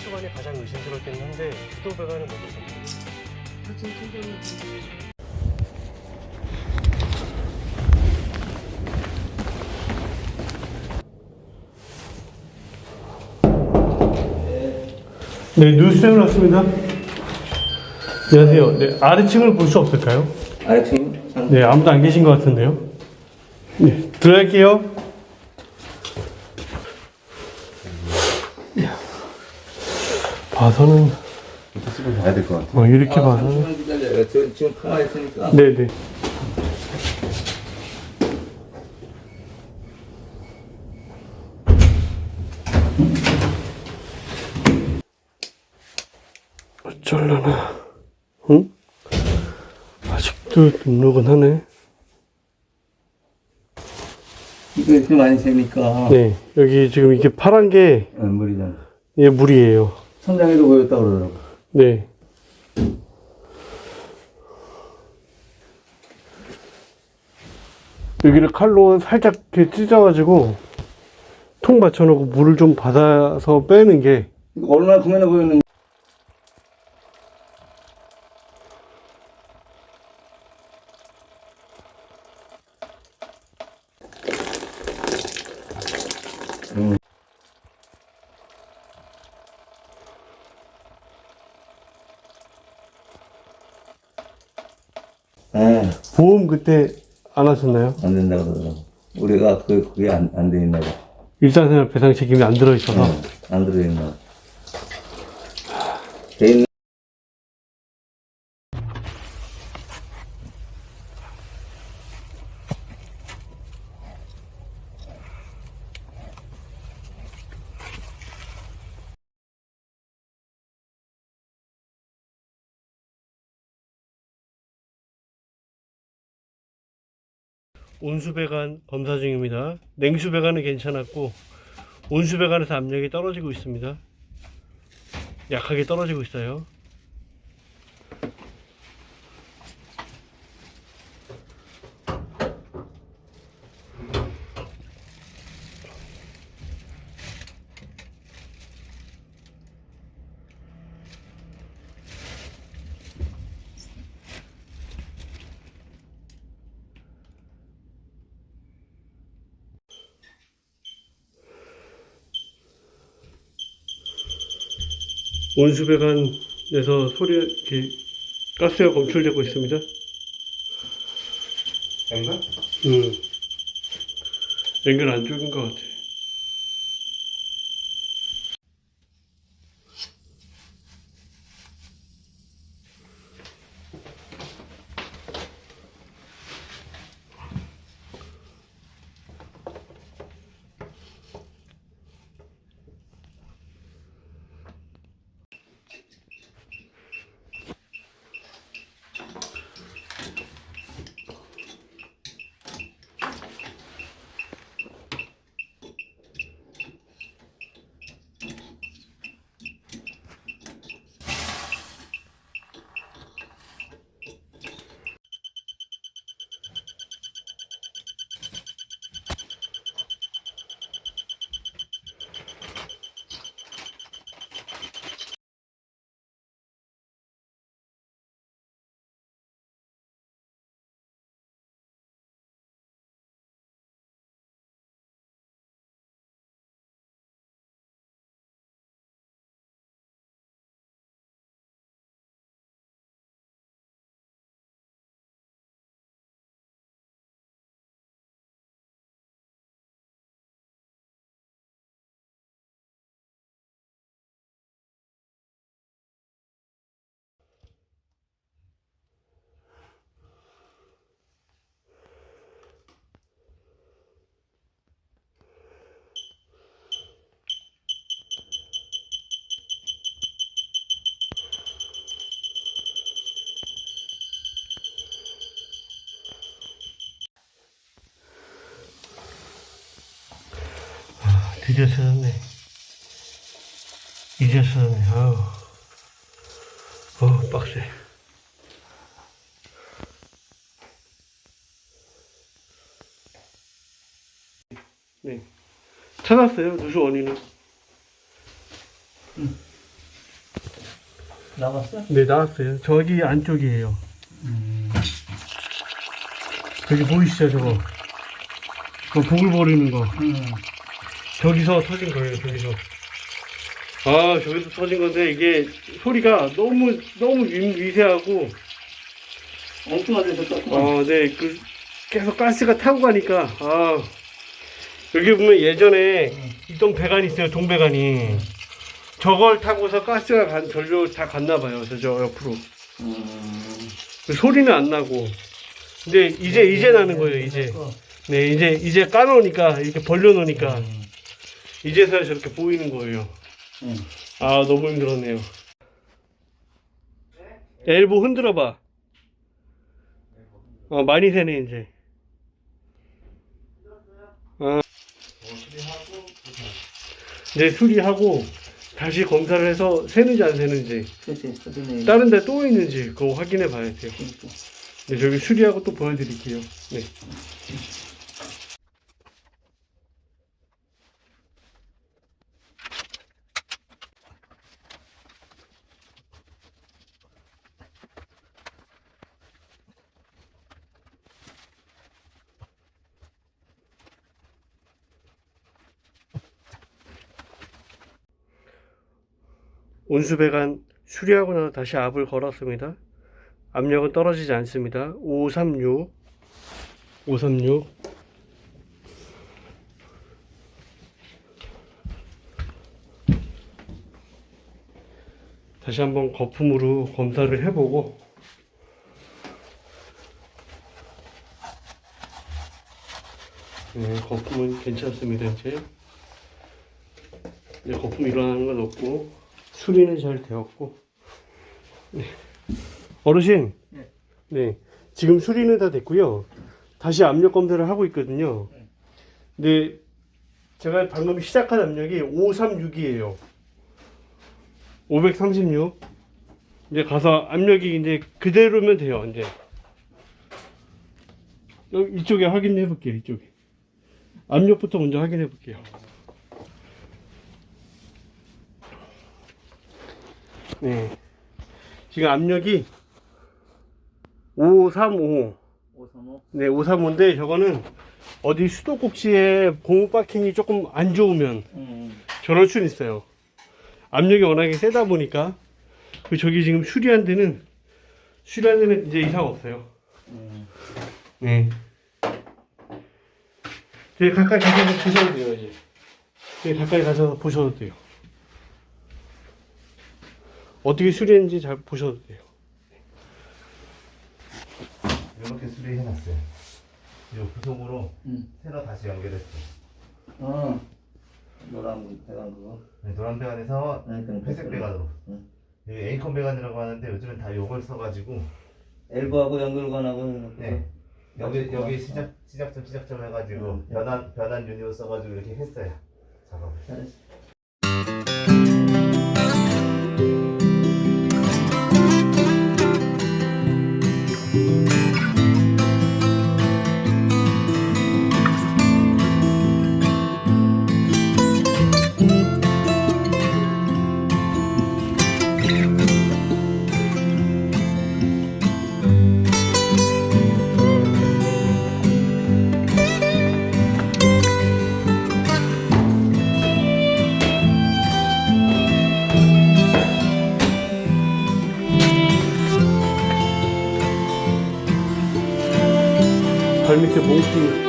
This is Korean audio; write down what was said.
추간이 가장 의심스럽긴 한데 수도 배관은 먼저 좀 사진 네, 뉴스에 왔습니다. 안녕하세요. 네, 아래층을 볼 수 없을까요? 아래층? 네, 아무도 안 계신 것 같은데요. 네, 들어갈게요. 이야, 봐서는 집을 봐야 될 것 같아. 뭐 이렇게 봐서는 잠시만 기다려요. 저 지금 통화 했으니까. 네, 네. 어쩔라나, 응? 아직도 등록은 하네. 이거 이렇게 많이 세니까. 네, 여기 지금 이게 파란 게, 어, 물이잖아. 이게 물이에요. 천장에도 보였다 그러더라고. 네. 여기를 칼로 살짝 이렇게 찢어가지고 통 받쳐놓고 물을 좀 받아서 빼는 게 얼마나 구매나 보였는지. 음. 아, 보험 그때 안 하셨나요? 안 된다 그러더라고. 우리가 그, 그게 안, 안 돼 있나 봐. 일상생활 배상 책임이 안 들어있어서 응, 안 들어있나 봐. 돼 있는 온수배관 검사 중입니다. 냉수배관은 괜찮았고 온수배관에서 압력이 떨어지고 있습니다. 약하게 떨어지고 있어요. 온수배관에서 소리 이렇게 가스가 검출되고 있습니다. 건가? 음. 연결 안 죽은 것 같아. 드 이제 찾았네. 아우. 어, 빡세. 네. 찾았어요, 누수 원인은. 나왔어? 네 나왔어요. 저기 안쪽이에요. 저기 보이시죠 저거? 그 보글거리는 거. 저기서 터진 거예요. 저기서. 아 저기서 터진 건데 이게 소리가 너무 너무 미, 미세하고 엉뚱하게 됐다. 어, 네, 그, 계속 가스가 타고 가니까, 아, 여기 보면 예전에 있던 배관이 있어요, 동배관이. 저걸 타고서 가스가 간, 전류 다 갔나 봐요, 저, 저 옆으로. 음. 그 소리는 안 나고. 근데 이제, 이제 나는 거예요, 이제. 네, 이제, 이제 까놓으니까, 이렇게 벌려놓으니까, 이제서야 저렇게 보이는 거예요. 음. 아, 너무 힘들었네요. 엘보 흔들어봐. 어, 많이 새네, 이제. 어. 네, 수리하고, 다시 검사를 해서 새는지 안 그치, 그치. 다른 데 또 있는지, 그거 확인해 봐야 돼요. 네, 저기 수리하고 또 보여드릴게요. 네. 온수배관 수리하고 나서 다시 압을 걸었습니다. 압력은 떨어지지 않습니다. 536 536 다시 한번 거품으로 검사를 해보고 네, 거품은 괜찮습니다 이제 이제 거품 일어나는 건 없고 수리는 잘 되었고. 네. 어르신. 네. 지금 수리는 다 됐고요. 다시 압력 검사를 하고 있거든요. 근데 제가 방금 시작한 압력이 536이에요. 536 이제 가서 압력이 이제 그대로면 돼요 이제. 이쪽에 확인해 볼게요 이쪽에. 압력부터 먼저 확인해 볼게요 네 지금 압력이 535 535. 네, 535인데 저거는 어디 수도꼭지에 고무 박힌이 조금 안 좋으면 음. 저럴 수는 있어요. 압력이 워낙에 세다 보니까 그 저기 지금 수리한 데는 수리한 데는 이제 이상 없어요. 음. 네. 되게 가까이 가서 보셔도 돼요 이제. 되게 가까이 가서 보셔도 돼요. 어떻게 수리했는지 잘 보셔도 돼요. 이렇게 수리해놨어요. 이 부속으로 음. 새로 다시 연결했어. 어. 노란 배관 그거. 네, 노란 배관에서 네, 그럼 회색 배관으로. 응. 여기 에이컨 배관이라고 하는데 요즘은 다 요걸 써가지고 엘보하고 연결관하고 네. 여기 여기 시작 시작점 시작점 해가지고 음. 변환 변환 유니로 써가지고 이렇게 했어요. 작업을. 잘했어. voltio